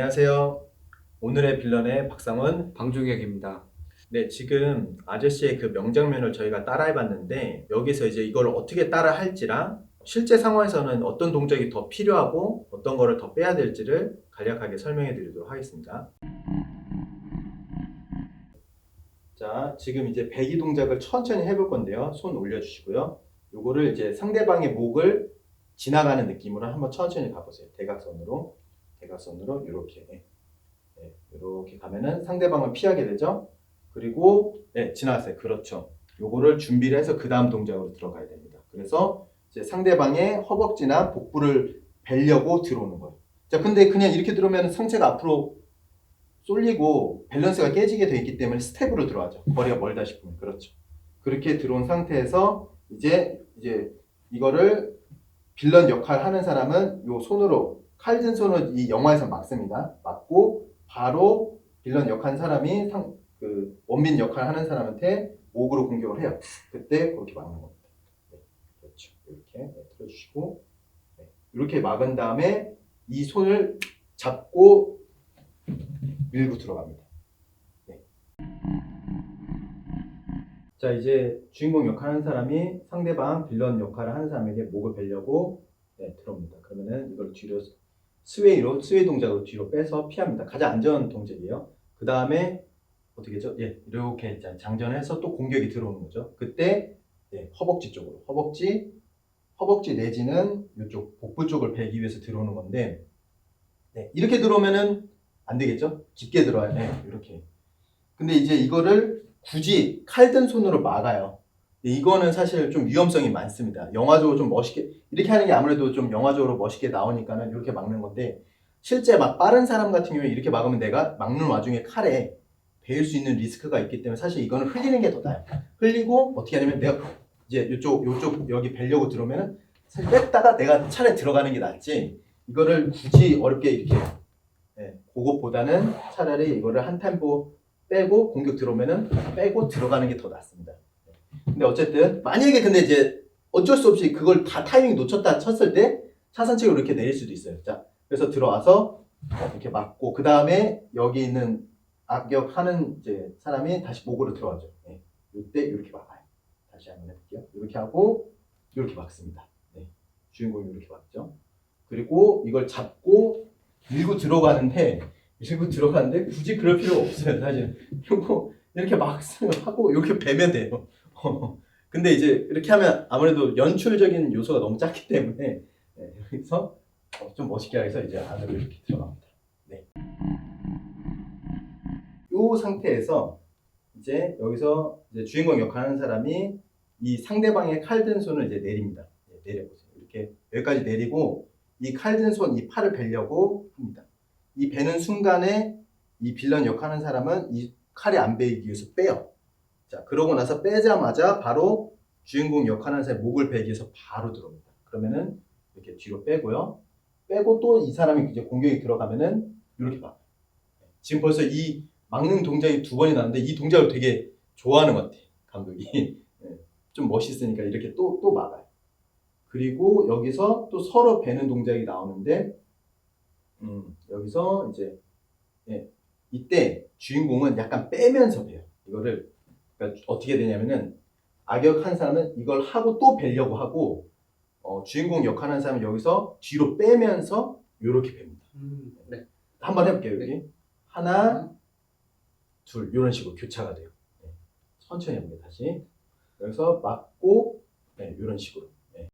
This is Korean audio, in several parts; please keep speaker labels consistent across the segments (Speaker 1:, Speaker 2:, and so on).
Speaker 1: 안녕하세요. 오늘의 빌런의 박상원.
Speaker 2: 방종혁입니다.
Speaker 1: 네, 지금 아저씨의 그 명장면을 저희가 따라해봤는데 여기서 이제 이걸 어떻게 따라 할지랑 실제 상황에서는 어떤 동작이 더 필요하고 어떤 거를 더 빼야 될지를 간략하게 설명해 드리도록 하겠습니다. 자, 지금 이제 배기 동작을 천천히 해볼 건데요. 손 올려주시고요. 요거를 이제 상대방의 목을 지나가는 느낌으로 한번 천천히 가보세요. 대각선으로, 대각선으로 이렇게, 네, 이렇게 가면은 상대방을 피하게 되죠. 그리고 네, 지나갔어요. 그렇죠. 요거를 준비를 해서 그 다음 동작으로 들어가야 됩니다. 그래서 이제 상대방의 허벅지나 복부를 벨려고 들어오는 거예요. 자, 근데 그냥 이렇게 들어오면 상체가 앞으로 쏠리고 밸런스가 깨지게 돼 있기 때문에 스텝으로 들어가죠. 거리가 멀다 싶으면 그렇죠. 그렇게 들어온 상태에서 이제 이제 이거를 빌런 역할 하는 사람은 요 손으로 칼든 손을 이 영화에서 막습니다. 막고 바로 빌런 역할 하는 사람이 상, 그 원빈 역할 하는 사람한테 목으로 공격을 해요. 그때 그렇게 막는 겁니다. 네, 그렇죠. 이렇게 네, 틀어주시고 네, 이렇게 막은 다음에 이 손을 잡고 밀고 들어갑니다. 네. 자 이제 주인공 역할 하는 사람이 상대방 빌런 역할을 하는 사람에게 목을 베려고 네, 들어옵니다. 그러면은 이걸 뒤로 스웨이로 스웨이 동작으로 뒤로 빼서 피합니다. 가장 안전 동작이에요. 그 다음에 어떻게 죠 예, 이렇게 자- 장전해서 또 공격이 들어오는 거죠. 그때 예, 허벅지 쪽으로 허벅지 허벅지 내지는 이쪽 복부 쪽을 베기 위해서 들어오는 건데 네, 이렇게 들어오면은 안 되겠죠? 깊게 들어와야 돼. 이렇게. 근데 이제 이거를 굳이 칼든 손으로 막아요. 이거는 사실 좀 위험성이 많습니다. 영화적으로 좀 멋있게 이렇게 하는 게 아무래도 좀 영화적으로 멋있게 나오니까는 이렇게 막는 건데 실제 막 빠른 사람 같은 경우에 이렇게 막으면 내가 막는 와중에 칼에 베일 수 있는 리스크가 있기 때문에 사실 이거는 흘리는 게 더 나아요. 흘리고 어떻게 하냐면 내가 이제 이쪽 요쪽 여기 베려고 들어오면은 사실 뺐다가 내가 차례 들어가는 게 낫지. 이거를 굳이 어렵게 이렇게 예, 그것보다는 차라리 이거를 한 템포 빼고 공격 들어오면은 빼고 들어가는 게 더 낫습니다. 근데 어쨌든 만약에 근데 이제 어쩔 수 없이 그걸 다 타이밍 놓쳤다 쳤을 때 차선책으로 이렇게 내릴 수도 있어요. 자, 그래서 들어와서 이렇게 맞고 그 다음에 여기 있는 악역 하는 이제 사람이 다시 목으로 들어가죠. 네. 이때 이렇게 막아요. 다시 한번 해볼게요. 이렇게 하고 이렇게 막습니다. 네. 주인공이 이렇게 막죠. 그리고 이걸 잡고 밀고 들어가는데 밀고 들어가는데 굳이 그럴 필요 없어요. 사실 이거 이렇게 막 하고 이렇게 베면 돼요. 근데 이제 이렇게 하면 아무래도 연출적인 요소가 너무 작기 때문에 네, 여기서 어, 좀 멋있게 해서 이제 안으로 이렇게 들어갑니다. 네. 요 상태에서 이제 여기서 이제 주인공 역할하는 사람이 이 상대방의 칼든 손을 이제 내립니다. 네, 내려보세요. 이렇게 여기까지 내리고 이 칼든 손, 이 팔을 베려고 합니다. 이 베는 순간에 이 빌런 역하는 사람은 이 칼이 안 베이기 위해서 빼요. 자, 그러고 나서 빼자마자 바로 주인공 역하는 사람의 목을 베기 위해서 바로 들어옵니다. 그러면은 이렇게 뒤로 빼고요. 빼고 또 이 사람이 이제 공격이 들어가면은 이렇게 막. 지금 벌써 이 막는 동작이 두 번이 나는데 이 동작을 되게 좋아하는 것 같아, 감독이. 네, 좀 멋있으니까 이렇게 또, 또 막아요. 그리고 여기서 또 서로 베는 동작이 나오는데, 음, 여기서 이제, 예, 이때 주인공은 약간 빼면서 베요. 이거를, 그러니까 어떻게 되냐면은, 악역 한 사람은 이걸 하고 또 베려고 하고, 어, 주인공 역할하는 사람은 여기서 뒤로 빼면서 이렇게 베니다.
Speaker 2: 음, 네.
Speaker 1: 한번 해볼게요, 여기. 하나, 둘, 이런 식으로 교차가 돼요. 네. 천천히 해볼게요, 다시. 여기서 맞고, 네, 이런 식으로. 네.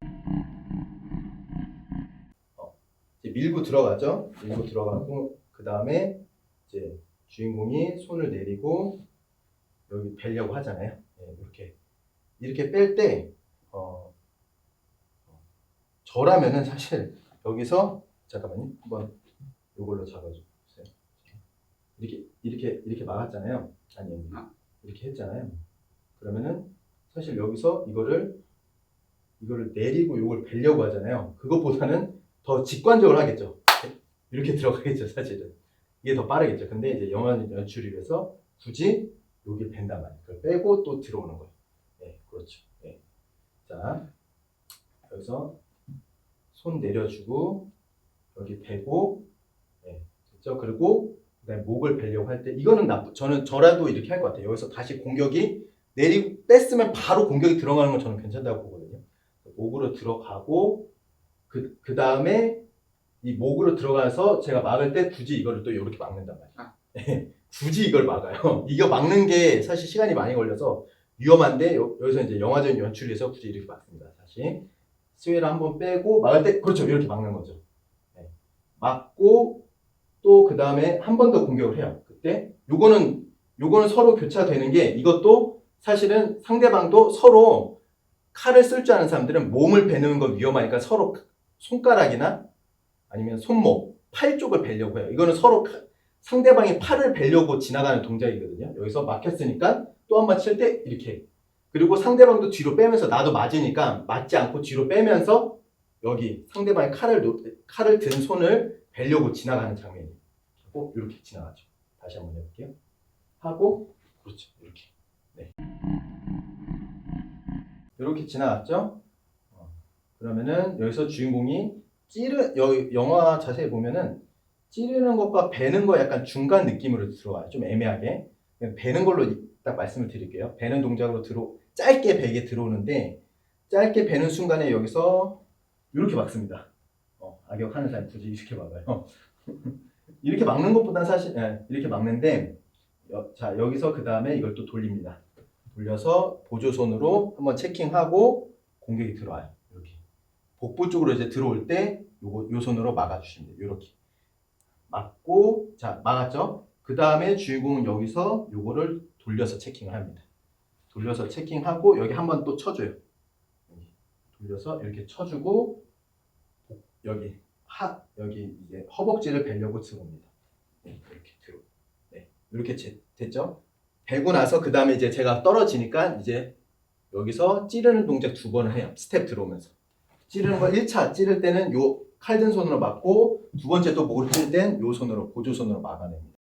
Speaker 1: 어, 이제 밀고 들어가죠. 밀고 들어가고, 그 다음에 이제 주인공이 손을 내리고, 여기 벨려고 하잖아요. 네, 이렇게. 이렇게 뺄 때, 어, 어, 저라면은 사실 여기서, 잠깐만요. 한번 요걸로 잡아주세요. 이렇게 이렇게 이렇게 막았잖아요. 아니 아니
Speaker 2: 아.
Speaker 1: 이렇게 했잖아요. 그러면은 사실 여기서 이거를 이거를 내리고 요걸 벨려고 하잖아요. 그것보다는 더 직관적으로 하겠죠. 이렇게 들어가겠죠, 사실은. 이게 더 빠르겠죠. 근데 이제 영화 연출을 위해서 굳이 여기 벤단 말이에요. 그걸 빼고 또 들어오는 거예요. 네, 그렇죠. 네. 자, 여기서 손 내려주고 여기 대고 네, 맞죠? 그리고 그다음에 목을 베려고 할 때 이거는 나 저는 저라도 이렇게 할 것 같아요. 여기서 다시 공격이 내리고 뺐으면 바로 공격이 들어가는 건 저는 괜찮다고 보거든요. 목으로 들어가고 그, 그 다음에 이 목으로 들어가서 제가 막을 때 굳이 이거를 또 이렇게 막는단 말이에요.
Speaker 2: 아.
Speaker 1: 굳이 이걸 막아요. 이거 막는 게 사실 시간이 많이 걸려서 위험한데 여, 기서 이제 영화적인 연출에서 굳이 이렇게 막습니다. 다시 스웨를 한번 빼고 막을 때 그렇죠 이렇게 막는 거죠. 네. 막고 또 그 다음에 한 번 더 공격을 해요. 그때 요거는 요거는 서로 교차되는 게 이것도 사실은 상대방도 서로 칼을 쓸 줄 아는 사람들은 몸을 베는 거 위험하니까 서로 손가락이나 아니면 손목, 팔 쪽을 베려고 해요. 이거는 서로 카- 상대방이 팔을 베려고 지나가는 동작이거든요. 여기서 막혔으니까 또 한 번 칠 때 이렇게. 그리고 상대방도 뒤로 빼면서 나도 맞으니까 맞지 않고 뒤로 빼면서 여기 상대방이 칼을 놓- 칼을 든 손을 베려고 지나가는 장면이에요. 하고 이렇게 지나가죠. 다시 한번 해볼게요. 하고 그렇죠. 이렇게. 네. 이렇게 지나갔죠. 어, 그러면은 여기서 주인공이 찌르 여, 영화 자세히 보면은 찌르는 것과 베는 거 약간 중간 느낌으로 들어와요. 좀 애매하게. 베는 걸로 딱 말씀을 드릴게요. 베는 동작으로 들어 짧게 베게 들어오는데 짧게 베는 순간에 여기서 이렇게 막습니다. 어, 악역하는 사람 굳이 이렇게 막아요. 이렇게 막는 것보다 사실 예, 이렇게 막는데 여- 자 여기서 그 다음에 이걸 또 돌립니다. 돌려서 보조손으로 한번 체킹하고 공격이 들어와요. 이렇게 복부 쪽으로 이제 들어올 때 요거 요 손으로 막아주시면 돼요. 이렇게 막고 자 막았죠. 그 다음에 주인공은 여기서 요거를 돌려서 체킹을 합니다. 돌려서 체킹하고 여기 한 번 또 쳐줘요. 돌려서 이렇게 쳐주고 여기 하 여기 이제 허벅지를 베려고 들어옵니다. 네, 이렇게 들어. 네, 이렇게 제- 됐죠? 베고 나서 그 다음에 이제 제가 떨어지니까 이제 여기서 찌르는 동작 두 번을 해요. 스텝 들어오면서. 찌르는 거 1차 찌를 때는 요 칼든 손으로 막고 두 번째 또 목을 찔땐요 손으로 보조 손으로 막아냅니다.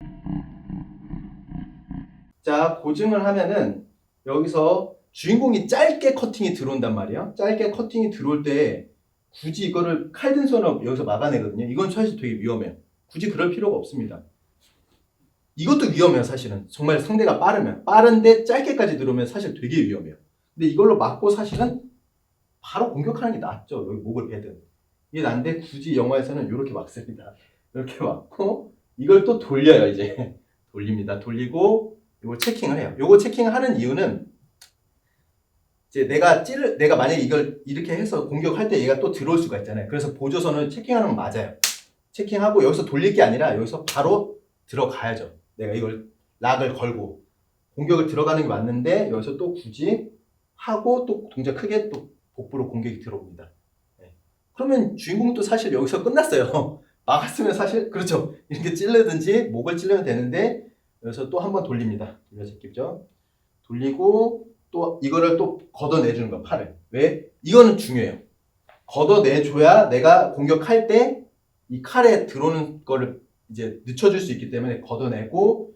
Speaker 1: 자 고증을 하면은 여기서 주인공이 짧게 커팅이 들어온단 말이에요. 짧게 커팅이 들어올 때 굳이 이거를 칼든 손으로 여기서 막아내거든요. 이건 사실 되게 위험해요. 굳이 그럴 필요가 없습니다. 이것도 위험해요, 사실은. 정말 상대가 빠르면. 빠른데 짧게까지 들어오면 사실 되게 위험해요. 근데 이걸로 막고 사실은 바로 공격하는 게 낫죠. 여기 목을 베든. 이게 난데 굳이 영화에서는 이렇게 막습니다. 이렇게 막고 이걸 또 돌려요, 이제. 돌립니다. 돌리고 이걸 체킹을 해요. 요거 체킹을 하는 이유는 이제 내가 찌를 내가 만약에 이걸 이렇게 해서 공격할 때 얘가 또 들어올 수가 있잖아요. 그래서 보조선을 체킹하는 건 맞아요. 체킹하고 여기서 돌릴 게 아니라 여기서 바로 들어가야죠. 내가 이걸 락을 걸고 공격을 들어가는 게 맞는데 여기서 또 굳이 하고 또 동작 크게 또 복부로 공격이 들어옵니다. 네. 그러면 주인공도 사실 여기서 끝났어요. 막았으면 사실 그렇죠. 이렇게 찔르든지 목을 찔르면 되는데 여기서 또 한 번 돌립니다. 돌려서 끼죠. 돌리고 또 이거를 또 걷어내주는 거 팔을 왜? 이거는 중요해요. 걷어내줘야 내가 공격할 때 이 칼에 들어오는 거를 이제 늦춰줄 수 있기 때문에 걷어내고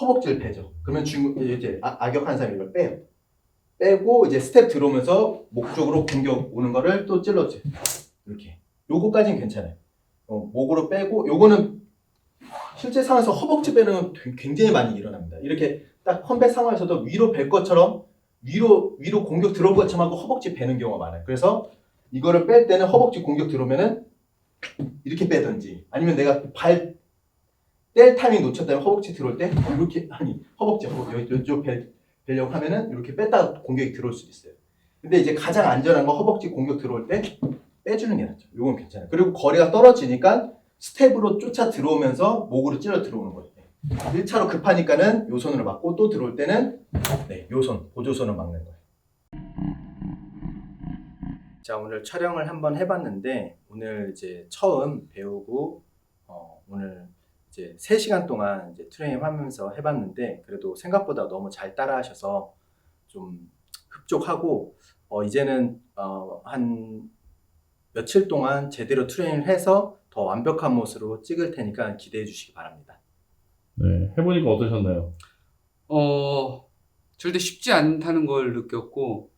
Speaker 1: 허벅지를 베죠. 그러면 주인공 이제 아- 악역한 사람이 이걸 빼요. 빼고 이제 스텝 들어오면서 목 쪽으로 공격 오는 거를 또 찔러줘요. 이렇게. 요거까지는 괜찮아요. 어, 목으로 빼고 요거는 실제 상황에서 허벅지 빼는 굉장히 많이 일어납니다. 이렇게 딱 컴백 상황에서도 위로 벨 것처럼 위로 위로 공격 들어올 것처럼 하고 허벅지 베는 경우가 많아요. 그래서 이거를 뺄 때는 허벅지 공격 들어오면은 이렇게 빼든지 아니면 내가 발 뗄 타이밍 놓쳤다면 허벅지 들어올 때 이렇게 아니 허벅지 허벅지 이쪽 벨 벨려고 하면은 이렇게 뺐다가 공격이 들어올 수도 있어요. 근데 이제 가장 안전한 건 허벅지 공격 들어올 때 빼주는 게 낫죠. 이건 괜찮아요. 그리고 거리가 떨어지니까 스텝으로 쫓아 들어오면서 목으로 찔러 들어오는 거예요. 1차로 급하니까는 요 손으로 막고 또 들어올 때는 네, 요 손, 보조손을 막는 거예요. 자, 오늘 촬영을 한번 해봤는데 오늘 이제 처음 배우고 어, 오늘 이제 3시간 동안 이제 트레이닝 하면서 해봤는데 그래도 생각보다 너무 잘 따라하셔서 좀 흡족하고 어, 이제는 어, 한 며칠 동안 제대로 트레이닝을 해서 더 완벽한 모습으로 찍을 테니까 기대해 주시기 바랍니다.
Speaker 3: 네, 해보니까 어떠셨나요?
Speaker 2: 어, 절대 쉽지 않다는 걸 느꼈고,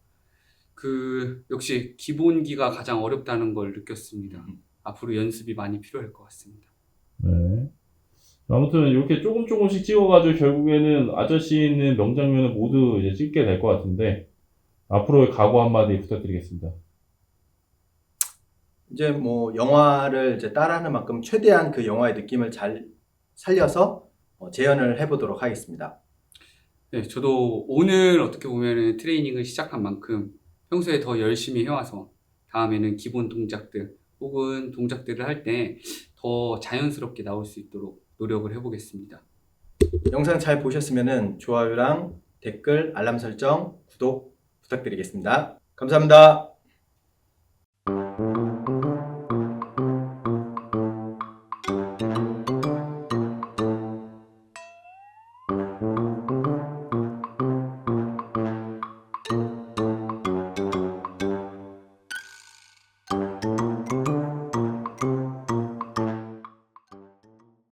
Speaker 2: 그, 역시 기본기가 가장 어렵다는 걸 느꼈습니다.
Speaker 1: 음.
Speaker 2: 앞으로 연습이 많이 필요할 것 같습니다.
Speaker 3: 네. 아무튼 이렇게 조금 조금씩 찍어가지고 결국에는 아저씨 있는 명장면을 모두 이제 찍게 될 것 같은데 앞으로의 각오 한마디 부탁드리겠습니다.
Speaker 1: 이제 뭐 영화를 이제 따라하는 만큼 최대한 그 영화의 느낌을 잘 살려서 어, 재현을 해보도록 하겠습니다.
Speaker 2: 네, 저도 오늘 어떻게 보면은 트레이닝을 시작한 만큼 평소에 더 열심히 해와서 다음에는 기본 동작들 혹은 동작들을 할 때 더 자연스럽게 나올 수 있도록 노력을 해보겠습니다.
Speaker 1: 영상 잘 보셨으면 좋아요랑 댓글, 알람 설정, 구독 부탁드리겠습니다. 감사합니다.